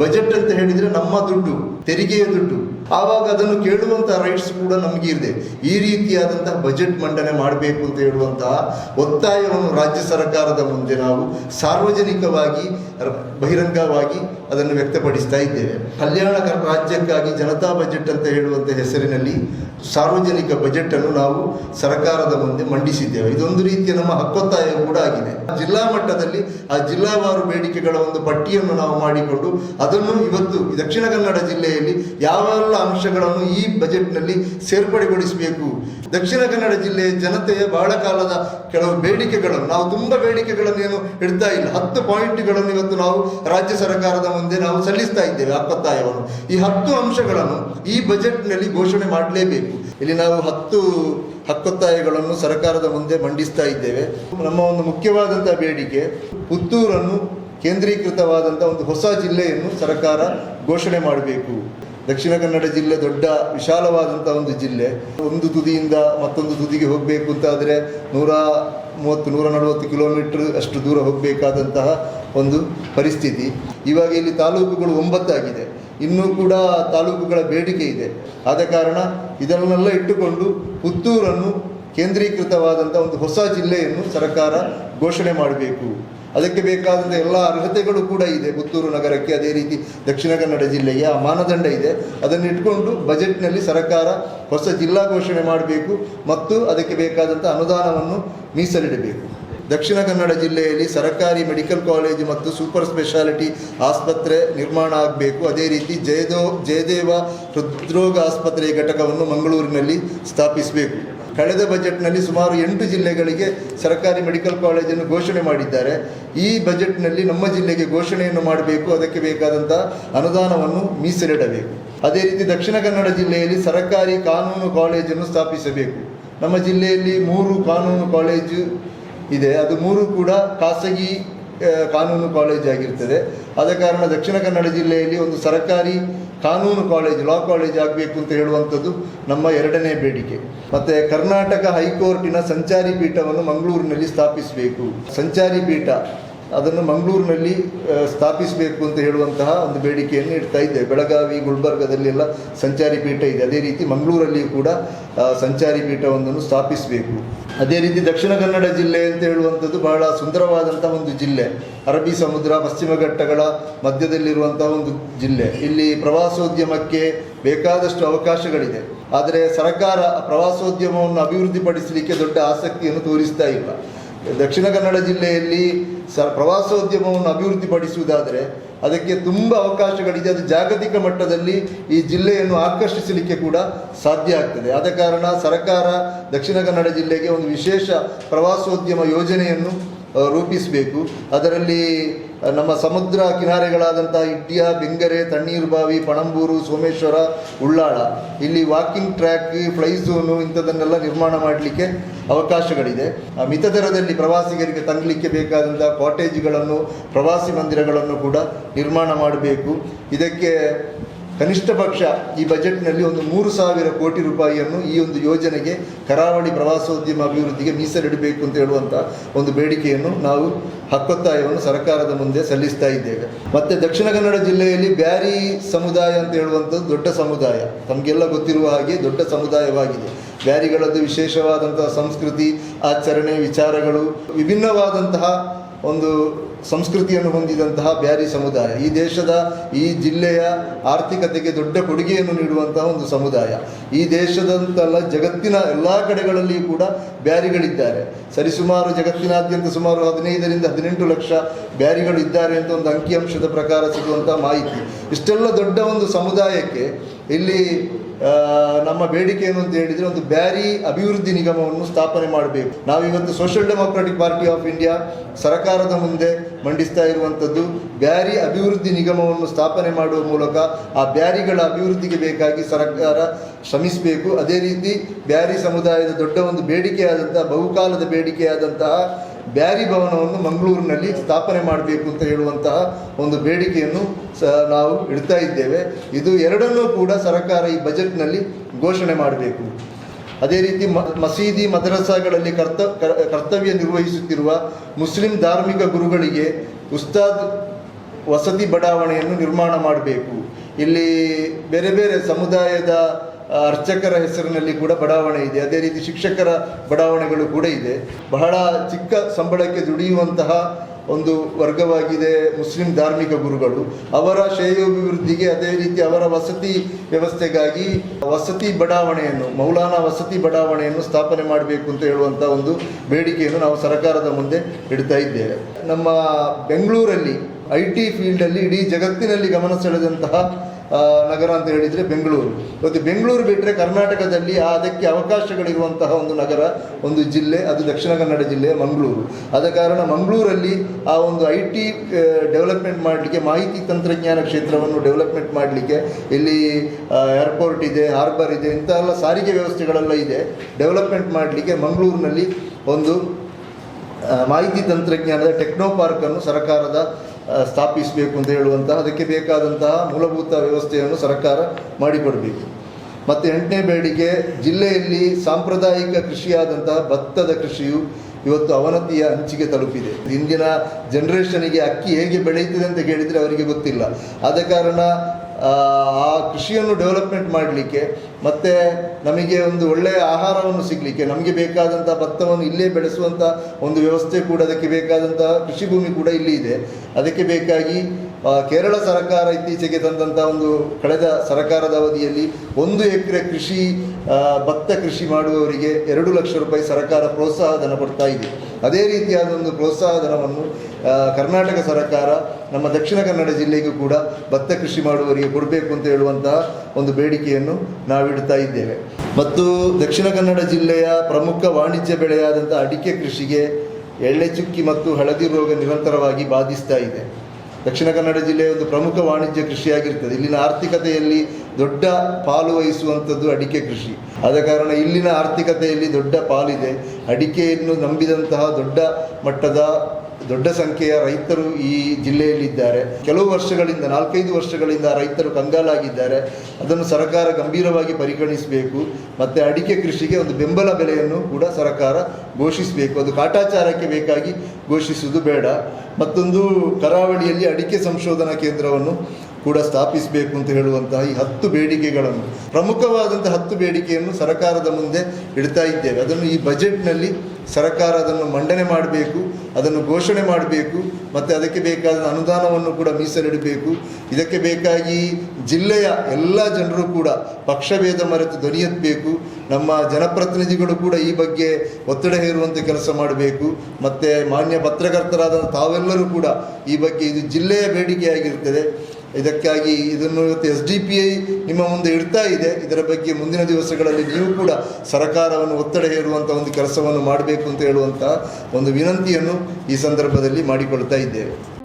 Budget ಅಂತ ಹೇಳಿದ್ರೆ ನಮ್ಮ ದುಡ್ಡು ತೆರಿಗೆಯ ದುಡ್ಡು. ಆವಾಗ ಅದನ್ನು ಕೇಳುವಂತಹ ರೈಟ್ಸ್ ಕೂಡ ನಮಗೆ ಇದೆ. ಈ ರೀತಿಯಾದಂತಹ ಬಜೆಟ್ ಮಂಡನೆ ಮಾಡಬೇಕು ಅಂತ ಹೇಳುವಂತಹ ಒತ್ತಾಯವನ್ನು ರಾಜ್ಯ ಸರ್ಕಾರದ ಮುಂದೆ ನಾವು ಸಾರ್ವಜನಿಕವಾಗಿ, ಬಹಿರಂಗವಾಗಿ ಅದನ್ನು ವ್ಯಕ್ತಪಡಿಸ್ತಾ ಇದ್ದೇವೆ. ಕಲ್ಯಾಣ ರಾಜ್ಯಕ್ಕಾಗಿ ಜನತಾ ಬಜೆಟ್ ಅಂತ ಹೇಳುವಂಥ ಹೆಸರಿನಲ್ಲಿ ಸಾರ್ವಜನಿಕ ಬಜೆಟ್ ಅನ್ನು ನಾವು ಸರ್ಕಾರದ ಮುಂದೆ ಮಂಡಿಸಿದ್ದೇವೆ. ಇದೊಂದು ರೀತಿಯ ನಮ್ಮ ಹಕ್ಕೊತ್ತಾಯ ಕೂಡ ಆಗಿದೆ. ಜಿಲ್ಲಾ ಮಟ್ಟದಲ್ಲಿ ಆ ಜಿಲ್ಲಾವಾರು ಬೇಡಿಕೆಗಳ ಒಂದು ಪಟ್ಟಿಯನ್ನು ನಾವು ಮಾಡಿಕೊಂಡು ಅದನ್ನು ಇವತ್ತು ದಕ್ಷಿಣ ಕನ್ನಡ ಜಿಲ್ಲೆಯಲ್ಲಿ ಯಾವೆಲ್ಲ ಅಂಶಗಳನ್ನು ಈ ಬಜೆಟ್ನಲ್ಲಿ ಸೇರ್ಪಡೆಗೊಳಿಸಬೇಕು. ದಕ್ಷಿಣ ಕನ್ನಡ ಜಿಲ್ಲೆಯ ಜನತೆಯ ಬಹಳ ಕಾಲದ ಕೆಲವು ಬೇಡಿಕೆಗಳನ್ನು, ನಾವು ತುಂಬ ಬೇಡಿಕೆಗಳನ್ನು ಏನು ಇಡ್ತಾ ಇಲ್ಲ. ಹತ್ತು ಪಾಯಿಂಟ್ಗಳನ್ನು ಇವತ್ತು ನಾವು ರಾಜ್ಯ ಸರ್ಕಾರದ ಮುಂದೆ ನಾವು ಸಲ್ಲಿಸ್ತಾ ಇದ್ದೇವೆ ಅಪ್ಪತ್ತಾಯವನ್ನು ಈ ಹತ್ತು ಅಂಶಗಳನ್ನು ಈ ಬಜೆಟ್ನಲ್ಲಿ ಘೋಷಣೆ ಮಾಡಲೇಬೇಕು. ಇಲ್ಲಿ ನಾವು ಹತ್ತು ಹಕ್ಕೊತ್ತಾಯಗಳನ್ನು ಸರ್ಕಾರದ ಮುಂದೆ ಮಂಡಿಸ್ತಾ ಇದ್ದೇವೆ. ನಮ್ಮ ಒಂದು ಮುಖ್ಯವಾದಂಥ ಬೇಡಿಕೆ, ಪುತ್ತೂರನ್ನು ಕೇಂದ್ರೀಕೃತವಾದಂಥ ಒಂದು ಹೊಸ ಜಿಲ್ಲೆಯನ್ನು ಸರ್ಕಾರ ಘೋಷಣೆ ಮಾಡಬೇಕು. ದಕ್ಷಿಣ ಕನ್ನಡ ಜಿಲ್ಲೆ ದೊಡ್ಡ ವಿಶಾಲವಾದಂಥ ಒಂದು ಜಿಲ್ಲೆ. ಒಂದು ತುದಿಯಿಂದ ಮತ್ತೊಂದು ತುದಿಗೆ ಹೋಗಬೇಕು ಅಂತಾದರೆ ನೂರ ಮೂವತ್ತು, ನೂರ ನಲವತ್ತು ಕಿಲೋಮೀಟ್ರ್ ಅಷ್ಟು ದೂರ ಹೋಗಬೇಕಾದಂತಹ ಒಂದು ಪರಿಸ್ಥಿತಿ. ಇವಾಗ ಇಲ್ಲಿ ತಾಲೂಕುಗಳು ಒಂಬತ್ತಾಗಿದೆ. ಇನ್ನೂ ಕೂಡ ತಾಲೂಕುಗಳ ಬೇಡಿಕೆ ಇದೆ. ಆದ ಕಾರಣ ಇದನ್ನೆಲ್ಲ ಇಟ್ಟುಕೊಂಡು ಪುತ್ತೂರನ್ನು ಕೇಂದ್ರೀಕೃತವಾದಂಥ ಒಂದು ಹೊಸ ಜಿಲ್ಲೆಯನ್ನು ಸರ್ಕಾರ ಘೋಷಣೆ ಮಾಡಬೇಕು. ಅದಕ್ಕೆ ಬೇಕಾದಂಥ ಎಲ್ಲ ಅರ್ಹತೆಗಳು ಕೂಡ ಇದೆ. ಪುತ್ತೂರು ನಗರಕ್ಕೆ ಅದೇ ರೀತಿ ದಕ್ಷಿಣ ಕನ್ನಡ ಜಿಲ್ಲೆಗೆ ಆ ಮಾನದಂಡ ಇದೆ. ಅದನ್ನು ಇಟ್ಕೊಂಡು ಬಜೆಟ್ನಲ್ಲಿ ಸರ್ಕಾರ ಹೊಸ ಜಿಲ್ಲಾ ಘೋಷಣೆ ಮಾಡಬೇಕು ಮತ್ತು ಅದಕ್ಕೆ ಬೇಕಾದಂಥ ಅನುದಾನವನ್ನು ಮೀಸಲಿಡಬೇಕು. ದಕ್ಷಿಣ ಕನ್ನಡ ಜಿಲ್ಲೆಯಲ್ಲಿ ಸರಕಾರಿ ಮೆಡಿಕಲ್ ಕಾಲೇಜು ಮತ್ತು ಸೂಪರ್ ಸ್ಪೆಷಾಲಿಟಿ ಆಸ್ಪತ್ರೆ ನಿರ್ಮಾಣ ಆಗಬೇಕು. ಅದೇ ರೀತಿ ಜಯದೋ, ಜಯದೇವ ಹೃದ್ರೋಗ ಆಸ್ಪತ್ರೆಯ ಘಟಕವನ್ನು ಮಂಗಳೂರಿನಲ್ಲಿ ಸ್ಥಾಪಿಸಬೇಕು. ಕಳೆದ ಬಜೆಟ್ನಲ್ಲಿ ಸುಮಾರು ಎಂಟು ಜಿಲ್ಲೆಗಳಿಗೆ ಸರ್ಕಾರಿ ಮೆಡಿಕಲ್ ಕಾಲೇಜನ್ನು ಘೋಷಣೆ ಮಾಡಿದ್ದಾರೆ. ಈ ಬಜೆಟ್ನಲ್ಲಿ ನಮ್ಮ ಜಿಲ್ಲೆಗೆ ಘೋಷಣೆಯನ್ನು ಮಾಡಬೇಕು. ಅದಕ್ಕೆ ಬೇಕಾದಂಥ ಅನುದಾನವನ್ನು ಮೀಸಲಿಡಬೇಕು. ಅದೇ ರೀತಿ ದಕ್ಷಿಣ ಕನ್ನಡ ಜಿಲ್ಲೆಯಲ್ಲಿ ಸರ್ಕಾರಿ ಕಾನೂನು ಕಾಲೇಜನ್ನು ಸ್ಥಾಪಿಸಬೇಕು. ನಮ್ಮ ಜಿಲ್ಲೆಯಲ್ಲಿ ಮೂರು ಕಾನೂನು ಕಾಲೇಜು ಇದೆ. ಅದು ಮೂರು ಕೂಡ ಖಾಸಗಿ ಕಾನೂನು ಕಾಲೇಜ್ ಆಗಿರ್ತದೆ. ಆದ ಕಾರಣ ದಕ್ಷಿಣ ಕನ್ನಡ ಜಿಲ್ಲೆಯಲ್ಲಿ ಒಂದು ಸರ್ಕಾರಿ ಕಾನೂನು ಕಾಲೇಜ್, ಲಾ ಕಾಲೇಜ್ ಆಗಬೇಕು ಅಂತ ಹೇಳುವಂಥದ್ದು ನಮ್ಮ ಎರಡನೇ ಬೇಡಿಕೆ. ಮತ್ತು ಕರ್ನಾಟಕ ಹೈಕೋರ್ಟಿನ ಸಂಚಾರಿ ಪೀಠವನ್ನು ಮಂಗಳೂರಿನಲ್ಲಿ ಸ್ಥಾಪಿಸಬೇಕು. ಸಂಚಾರಿ ಪೀಠ ಅದನ್ನು ಮಂಗಳೂರಿನಲ್ಲಿ ಸ್ಥಾಪಿಸಬೇಕು ಅಂತ ಹೇಳುವಂತಹ ಒಂದು ಬೇಡಿಕೆಯನ್ನು ಇಡ್ತಾ ಇದ್ದೇವೆ. ಬೆಳಗಾವಿ, ಗುಲ್ಬರ್ಗದಲ್ಲೆಲ್ಲ ಸಂಚಾರಿ ಪೀಠ ಇದೆ. ಅದೇ ರೀತಿ ಮಂಗಳೂರಲ್ಲಿಯೂ ಕೂಡ ಸಂಚಾರಿ ಪೀಠವೊಂದನ್ನು ಸ್ಥಾಪಿಸಬೇಕು. ಅದೇ ರೀತಿ ದಕ್ಷಿಣ ಕನ್ನಡ ಜಿಲ್ಲೆ ಅಂತ ಹೇಳುವಂಥದ್ದು ಬಹಳ ಸುಂದರವಾದಂಥ ಒಂದು ಜಿಲ್ಲೆ. ಅರಬ್ಬಿ ಸಮುದ್ರ, ಪಶ್ಚಿಮ ಘಟ್ಟಗಳ ಮಧ್ಯದಲ್ಲಿರುವಂಥ ಒಂದು ಜಿಲ್ಲೆ. ಇಲ್ಲಿ ಪ್ರವಾಸೋದ್ಯಮಕ್ಕೆ ಬೇಕಾದಷ್ಟು ಅವಕಾಶಗಳಿದೆ. ಆದರೆ ಸರ್ಕಾರ ಪ್ರವಾಸೋದ್ಯಮವನ್ನು ಅಭಿವೃದ್ಧಿಪಡಿಸಲಿಕ್ಕೆ ದೊಡ್ಡ ಆಸಕ್ತಿಯನ್ನು ತೋರಿಸ್ತಾ ಇಲ್ಲ. ದಕ್ಷಿಣ ಕನ್ನಡ ಜಿಲ್ಲೆಯಲ್ಲಿ ಸ ಪ್ರವಾಸೋದ್ಯಮವನ್ನು ಅಭಿವೃದ್ಧಿಪಡಿಸುವುದಾದರೆ ಅದಕ್ಕೆ ತುಂಬ ಅವಕಾಶಗಳಿದೆ. ಅದು ಜಾಗತಿಕ ಮಟ್ಟದಲ್ಲಿ ಈ ಜಿಲ್ಲೆಯನ್ನು ಆಕರ್ಷಿಸಲಿಕ್ಕೆ ಕೂಡ ಸಾಧ್ಯ ಆಗ್ತದೆ. ಆದ ಕಾರಣ ಸರ್ಕಾರ ದಕ್ಷಿಣ ಕನ್ನಡ ಜಿಲ್ಲೆಗೆ ಒಂದು ವಿಶೇಷ ಪ್ರವಾಸೋದ್ಯಮ ಯೋಜನೆಯನ್ನು ರೂಪಿಸಬೇಕು. ಅದರಲ್ಲಿ ನಮ್ಮ ಸಮುದ್ರ ಕಿನಾರೆಗಳಾದಂಥ ಇಡ್ಡಿಯ ಬೆಂಗರೆ, ತಣ್ಣೀರುಬಾವಿ, ಪಣಂಬೂರು, ಸೋಮೇಶ್ವರ, ಉಳ್ಳಾಳ. ಇಲ್ಲಿ ವಾಕಿಂಗ್ ಟ್ರ್ಯಾಕ್ ಫ್ಲೈ ಝೋನು ಇಂಥದನ್ನೆಲ್ಲ ನಿರ್ಮಾಣ ಮಾಡಲಿಕ್ಕೆ ಅವಕಾಶಗಳಿದೆ. ಮಿತ ದರದಲ್ಲಿ ಪ್ರವಾಸಿಗರಿಗೆ ತಂಗಲಿಕ್ಕೆ ಬೇಕಾದಂಥ ಕಾಟೇಜ್ಗಳನ್ನು ಪ್ರವಾಸಿ ಮಂದಿರಗಳನ್ನು ಕೂಡ ನಿರ್ಮಾಣ ಮಾಡಬೇಕು. ಇದಕ್ಕೆ ಕನಿಷ್ಠ ಪಕ್ಷ ಈ ಬಜೆಟ್ನಲ್ಲಿ ಒಂದು ಮೂರು ಸಾವಿರ ಕೋಟಿ ರೂಪಾಯಿಯನ್ನು ಈ ಒಂದು ಯೋಜನೆಗೆ ಕರಾವಳಿ ಪ್ರವಾಸೋದ್ಯಮ ಅಭಿವೃದ್ಧಿಗೆ ಮೀಸಲಿಡಬೇಕು ಅಂತ ಹೇಳುವಂಥ ಒಂದು ಬೇಡಿಕೆಯನ್ನು ನಾವು ಹಕ್ಕೊತ್ತಾಯವನ್ನು ಸರ್ಕಾರದ ಮುಂದೆ ಸಲ್ಲಿಸ್ತಾ ಇದ್ದೇವೆ. ಮತ್ತು ದಕ್ಷಿಣ ಕನ್ನಡ ಜಿಲ್ಲೆಯಲ್ಲಿ ಬ್ಯಾರಿ ಸಮುದಾಯ ಅಂತ ಹೇಳುವಂಥದ್ದು ದೊಡ್ಡ ಸಮುದಾಯ. ತಮಗೆಲ್ಲ ಗೊತ್ತಿರುವ ಹಾಗೆ ದೊಡ್ಡ ಸಮುದಾಯವಾಗಿದೆ. ಬ್ಯಾರಿಗಳದ್ದು ವಿಶೇಷವಾದಂತಹ ಸಂಸ್ಕೃತಿ, ಆಚರಣೆ, ವಿಚಾರಗಳು, ವಿಭಿನ್ನವಾದಂತಹ ಒಂದು ಸಂಸ್ಕೃತಿಯನ್ನು ಹೊಂದಿದಂತಹ ಬ್ಯಾರಿ ಸಮುದಾಯ, ಈ ದೇಶದ, ಈ ಜಿಲ್ಲೆಯ ಆರ್ಥಿಕತೆಗೆ ದೊಡ್ಡ ಕೊಡುಗೆಯನ್ನು ನೀಡುವಂತಹ ಒಂದು ಸಮುದಾಯ. ಈ ದೇಶದಂತಲ್ಲ ಜಗತ್ತಿನ ಎಲ್ಲ ಕಡೆಗಳಲ್ಲಿಯೂ ಕೂಡ ಬ್ಯಾರಿಗಳಿದ್ದಾರೆ. ಸರಿಸುಮಾರು ಜಗತ್ತಿನಾದ್ಯಂತ ಸುಮಾರು ಹದಿನೈದರಿಂದ ಹದಿನೆಂಟು ಲಕ್ಷ ಬ್ಯಾರಿಗಳು ಇದ್ದಾರೆ ಅಂತ ಒಂದು ಅಂಕಿಅಂಶದ ಪ್ರಕಾರ ಸಿಗುವಂತಹ ಮಾಹಿತಿ. ಇಷ್ಟೆಲ್ಲ ದೊಡ್ಡ ಒಂದು ಸಮುದಾಯಕ್ಕೆ ಇಲ್ಲಿ ನಮ್ಮ ಬೇಡಿಕೆ ಏನು ಅಂತ ಹೇಳಿದರೆ ಒಂದು ಬ್ಯಾರಿ ಅಭಿವೃದ್ಧಿ ನಿಗಮವನ್ನು ಸ್ಥಾಪನೆ ಮಾಡಬೇಕು. ನಾವಿವತ್ತು Social Democratic Party of India ಸರ್ಕಾರದ ಮುಂದೆ ಮಂಡಿಸ್ತಾ ಇರುವಂಥದ್ದು ಬ್ಯಾರಿ ಅಭಿವೃದ್ಧಿ ನಿಗಮವನ್ನು ಸ್ಥಾಪನೆ ಮಾಡುವ ಮೂಲಕ ಆ ಬ್ಯಾರಿಗಳ ಅಭಿವೃದ್ಧಿಗೆ ಬೇಕಾಗಿ ಸರ್ಕಾರ ಶ್ರಮಿಸಬೇಕು. ಅದೇ ರೀತಿ ಬ್ಯಾರಿ ಸಮುದಾಯದ ದೊಡ್ಡ ಒಂದು ಬೇಡಿಕೆಯಾದಂತಹ, ಬಹುಕಾಲದ ಬೇಡಿಕೆಯಾದಂತಹ ಬ್ಯಾರಿ ಭವನವನ್ನು ಮಂಗಳೂರಿನಲ್ಲಿ ಸ್ಥಾಪನೆ ಮಾಡಬೇಕು ಅಂತ ಹೇಳುವಂತಹ ಒಂದು ಬೇಡಿಕೆಯನ್ನು ಸ ನಾವು ಇಡ್ತಾ ಇದ್ದೇವೆ. ಇದು ಎರಡನ್ನೂ ಕೂಡ ಸರ್ಕಾರ ಈ ಬಜೆಟ್ನಲ್ಲಿ ಘೋಷಣೆ ಮಾಡಬೇಕು. ಅದೇ ರೀತಿ ಮಸೀದಿ, ಮದ್ರಸಾಗಳಲ್ಲಿ ಕರ್ತ ಕರ್ತವ್ಯ ನಿರ್ವಹಿಸುತ್ತಿರುವ ಮುಸ್ಲಿಂ ಧಾರ್ಮಿಕ ಗುರುಗಳಿಗೆ ಉಸ್ತಾದ್ ವಸತಿ ಬಡಾವಣೆಯನ್ನು ನಿರ್ಮಾಣ ಮಾಡಬೇಕು. ಇಲ್ಲಿ ಬೇರೆ ಬೇರೆ ಸಮುದಾಯದ ಅರ್ಚಕರ ಹೆಸರಿನಲ್ಲಿ ಕೂಡ ಬಡಾವಣೆ ಇದೆ. ಅದೇ ರೀತಿ ಶಿಕ್ಷಕರ ಬಡಾವಣೆಗಳು ಕೂಡ ಇದೆ. ಬಹಳ ಚಿಕ್ಕ ಸಂಬಳಕ್ಕೆ ದುಡಿಯುವಂತಹ ಒಂದು ವರ್ಗವಾಗಿದೆ ಮುಸ್ಲಿಂ ಧಾರ್ಮಿಕ ಗುರುಗಳು. ಅವರ ಶ್ರೇಯೋಭಿವೃದ್ಧಿಗೆ ಅದೇ ರೀತಿ ಅವರ ವಸತಿ ವ್ಯವಸ್ಥೆಗಾಗಿ ವಸತಿ ಬಡಾವಣೆಯನ್ನು, ಮೌಲಾನಾ ವಸತಿ ಬಡಾವಣೆಯನ್ನು ಸ್ಥಾಪನೆ ಮಾಡಬೇಕು ಅಂತ ಹೇಳುವಂಥ ಒಂದು ಬೇಡಿಕೆಯನ್ನು ನಾವು ಸರ್ಕಾರದ ಮುಂದೆ ಇಡ್ತಾ ಇದ್ದೇವೆ. ನಮ್ಮ ಬೆಂಗಳೂರಲ್ಲಿ, ಐ ಟಿ ಫೀಲ್ಡಲ್ಲಿ, ಇಡೀ ಜಗತ್ತಿನಲ್ಲಿ ಗಮನ ಸೆಳೆದಂತಹ ನಗರ ಅಂತ ಹೇಳಿದರೆ ಬೆಂಗಳೂರು. ಮತ್ತು ಬೆಂಗಳೂರು ಬಿಟ್ಟರೆ ಕರ್ನಾಟಕದಲ್ಲಿ ಅದಕ್ಕೆ ಅವಕಾಶಗಳಿರುವಂತಹ ಒಂದು ನಗರ, ಒಂದು ಜಿಲ್ಲೆ, ಅದು ದಕ್ಷಿಣ ಕನ್ನಡ ಜಿಲ್ಲೆ ಮಂಗಳೂರು. ಆದ ಕಾರಣ ಮಂಗಳೂರಲ್ಲಿ ಆ ಒಂದು ಐ ಟಿ ಡೆವಲಪ್ಮೆಂಟ್ ಮಾಡಲಿಕ್ಕೆ, ಮಾಹಿತಿ ತಂತ್ರಜ್ಞಾನ ಕ್ಷೇತ್ರವನ್ನು ಡೆವಲಪ್ಮೆಂಟ್ ಮಾಡಲಿಕ್ಕೆ ಇಲ್ಲಿ ಏರ್ಪೋರ್ಟ್ ಇದೆ ಹಾರ್ಬರ್ ಇದೆ ಇಂಥ ಎಲ್ಲ ಸಾರಿಗೆ ವ್ಯವಸ್ಥೆಗಳೆಲ್ಲ ಇದೆ. ಡೆವಲಪ್ಮೆಂಟ್ ಮಾಡಲಿಕ್ಕೆ ಮಂಗಳೂರಿನಲ್ಲಿ ಒಂದು ಮಾಹಿತಿ ತಂತ್ರಜ್ಞಾನದ ಟೆಕ್ನೋ ಪಾರ್ಕನ್ನು ಸರ್ಕಾರದ ಸ್ಥಾಪಿಸಬೇಕು ಅಂತ ಹೇಳುವಂತಹ, ಅದಕ್ಕೆ ಬೇಕಾದಂತಹ ಮೂಲಭೂತ ವ್ಯವಸ್ಥೆಯನ್ನು ಸರ್ಕಾರ ಮಾಡಿಕೊಡಬೇಕು. ಮತ್ತು ಎಂಟನೇ ಬೇಡಿಕೆ, ಜಿಲ್ಲೆಯಲ್ಲಿ ಸಾಂಪ್ರದಾಯಿಕ ಕೃಷಿಯಾದಂತಹ ಭತ್ತದ ಕೃಷಿಯು ಇವತ್ತು ಅವನತಿಯ ಅಂಚಿಗೆ ತಲುಪಿದೆ. ಇಂದಿನ ಜನ್ರೇಷನಿಗೆ ಅಕ್ಕಿ ಹೇಗೆ ಬೆಳೆಯುತ್ತಿದೆ ಅಂತ ಕೇಳಿದರೆ ಅವರಿಗೆ ಗೊತ್ತಿಲ್ಲ. ಆದ ಕಾರಣ ಆ ಕೃಷಿಯನ್ನು ಡೆವಲಪ್ಮೆಂಟ್ ಮಾಡಲಿಕ್ಕೆ ಮತ್ತು ನಮಗೆ ಒಂದು ಒಳ್ಳೆಯ ಆಹಾರವನ್ನು ಸಿಗಲಿಕ್ಕೆ, ನಮಗೆ ಬೇಕಾದಂಥ ಭತ್ತವನ್ನು ಇಲ್ಲೇ ಬೆಳೆಸುವಂಥ ಒಂದು ವ್ಯವಸ್ಥೆ ಕೂಡ ಅದಕ್ಕೆ ಬೇಕಾದಂಥ ಕೃಷಿ ಭೂಮಿ ಕೂಡ ಇಲ್ಲಿ ಇದೆ. ಅದಕ್ಕೆ ಬೇಕಾಗಿ ಕೇರಳ ಸರ್ಕಾರ ಇತ್ತೀಚೆಗೆ ತಂದಂಥ ಒಂದು ಕಳೆದ ಸರ್ಕಾರದ ಅವಧಿಯಲ್ಲಿ ಒಂದು ಎಕರೆ ಕೃಷಿ ಭತ್ತ ಕೃಷಿ ಮಾಡುವವರಿಗೆ ಎರಡು ಲಕ್ಷ ರೂಪಾಯಿ ಸರ್ಕಾರ ಪ್ರೋತ್ಸಾಹ ಧನ ಕೊಡ್ತಾ ಇದೆ. ಅದೇ ರೀತಿಯಾದ ಒಂದು ಪ್ರೋತ್ಸಾಹ ಧನವನ್ನು ಕರ್ನಾಟಕ ಸರ್ಕಾರ ನಮ್ಮ ದಕ್ಷಿಣ ಕನ್ನಡ ಜಿಲ್ಲೆಗೂ ಕೂಡ ಭತ್ತ ಕೃಷಿ ಮಾಡುವವರಿಗೆ ಕೊಡಬೇಕು ಅಂತ ಹೇಳುವಂತಹ ಒಂದು ಬೇಡಿಕೆಯನ್ನು ನಾವಿಡ್ತಾ ಇದ್ದೇವೆ. ಮತ್ತು ದಕ್ಷಿಣ ಕನ್ನಡ ಜಿಲ್ಲೆಯ ಪ್ರಮುಖ ವಾಣಿಜ್ಯ ಬೆಳೆಯಾದಂಥ ಅಡಿಕೆ ಕೃಷಿಗೆ ಎಳ್ಳೆ ಚುಕ್ಕಿ ಮತ್ತು ಹಳದಿ ರೋಗ ನಿರಂತರವಾಗಿ ಬಾಧಿಸ್ತಾ ಇದೆ. ದಕ್ಷಿಣ ಕನ್ನಡ ಜಿಲ್ಲೆಯ ಒಂದು ಪ್ರಮುಖ ವಾಣಿಜ್ಯ ಕೃಷಿಯಾಗಿರ್ತದೆ. ಇಲ್ಲಿನ ಆರ್ಥಿಕತೆಯಲ್ಲಿ ದೊಡ್ಡ ಪಾಲು ವಹಿಸುವಂಥದ್ದು ಅಡಿಕೆ ಕೃಷಿ. ಆದ ಕಾರಣ ಇಲ್ಲಿನ ಆರ್ಥಿಕತೆಯಲ್ಲಿ ದೊಡ್ಡ ಪಾಲಿದೆ. ಅಡಿಕೆಯನ್ನು ನಂಬಿದಂತಹ ದೊಡ್ಡ ಮಟ್ಟದ ದೊಡ್ಡ ಸಂಖ್ಯೆಯ ರೈತರು ಈ ಜಿಲ್ಲೆಯಲ್ಲಿದ್ದಾರೆ. ಕೆಲವು ವರ್ಷಗಳಿಂದ, ನಾಲ್ಕೈದು ವರ್ಷಗಳಿಂದ ರೈತರು ಕಂಗಾಲಾಗಿದ್ದಾರೆ. ಅದನ್ನು ಸರ್ಕಾರ ಗಂಭೀರವಾಗಿ ಪರಿಗಣಿಸಬೇಕು. ಮತ್ತು ಅಡಿಕೆ ಕೃಷಿಗೆ ಒಂದು ಬೆಂಬಲ ಬೆಲೆಯನ್ನು ಕೂಡ ಸರ್ಕಾರ ಘೋಷಿಸಬೇಕು. ಅದು ಕಾಟಾಚಾರಕ್ಕೆ ಬೇಕಾಗಿ ಘೋಷಿಸುವುದು ಬೇಡ. ಮತ್ತೊಂದು ಕರಾವಳಿಯಲ್ಲಿ ಅಡಿಕೆ ಸಂಶೋಧನಾ ಕೇಂದ್ರವನ್ನು ಕೂಡ ಸ್ಥಾಪಿಸಬೇಕು ಅಂತ ಹೇಳುವಂತಹ ಈ ಹತ್ತು ಬೇಡಿಕೆಗಳನ್ನು, ಪ್ರಮುಖವಾದಂಥ ಹತ್ತು ಬೇಡಿಕೆಯನ್ನು ಸರ್ಕಾರದ ಮುಂದೆ ಇಡ್ತಾ ಇದ್ದೇವೆ. ಅದನ್ನು ಈ ಬಜೆಟ್ನಲ್ಲಿ ಸರ್ಕಾರ ಅದನ್ನು ಮಂಡನೆ ಮಾಡಬೇಕು, ಅದನ್ನು ಘೋಷಣೆ ಮಾಡಬೇಕು, ಮತ್ತು ಅದಕ್ಕೆ ಬೇಕಾದ ಅನುದಾನವನ್ನು ಕೂಡ ಮೀಸಲಿಡಬೇಕು. ಇದಕ್ಕೆ ಬೇಕಾಗಿ ಜಿಲ್ಲೆಯ ಎಲ್ಲ ಜನರು ಕೂಡ ಪಕ್ಷಭೇದ ಮರೆತು ಧ್ವನಿ ಎತ್ತಬೇಕು ನಮ್ಮ ಜನಪ್ರತಿನಿಧಿಗಳು ಕೂಡ ಈ ಬಗ್ಗೆ ಒತ್ತಡ ಹೇರುವಂತೆ ಕೆಲಸ ಮಾಡಬೇಕು. ಮತ್ತು ಮಾನ್ಯ ಪತ್ರಕರ್ತರಾದ ತಾವೆಲ್ಲರೂ ಕೂಡ ಈ ಬಗ್ಗೆ ಇದು ಜಿಲ್ಲೆಯ ಬೇಡಿಕೆಯಾಗಿರ್ತದೆ ಇದಕ್ಕಾಗಿ ಇದನ್ನು ಇವತ್ತು ಎಸ್ ಡಿ ಪಿ ಐ ನಿಮ್ಮ ಮುಂದೆ ಇಡ್ತಾ ಇದೆ. ಇದರ ಬಗ್ಗೆ ಮುಂದಿನ ದಿವಸಗಳಲ್ಲಿ ನೀವು ಕೂಡ ಸರ್ಕಾರವನ್ನು ಒತ್ತಡ ಹೇರುವಂಥ ಒಂದು ಕೆಲಸವನ್ನು ಮಾಡಬೇಕು ಅಂತ ಹೇಳುವಂಥ ಒಂದು ವಿನಂತಿಯನ್ನು ಈ ಸಂದರ್ಭದಲ್ಲಿ ಮಾಡಿಕೊಳ್ತಾ ಇದ್ದೇವೆ.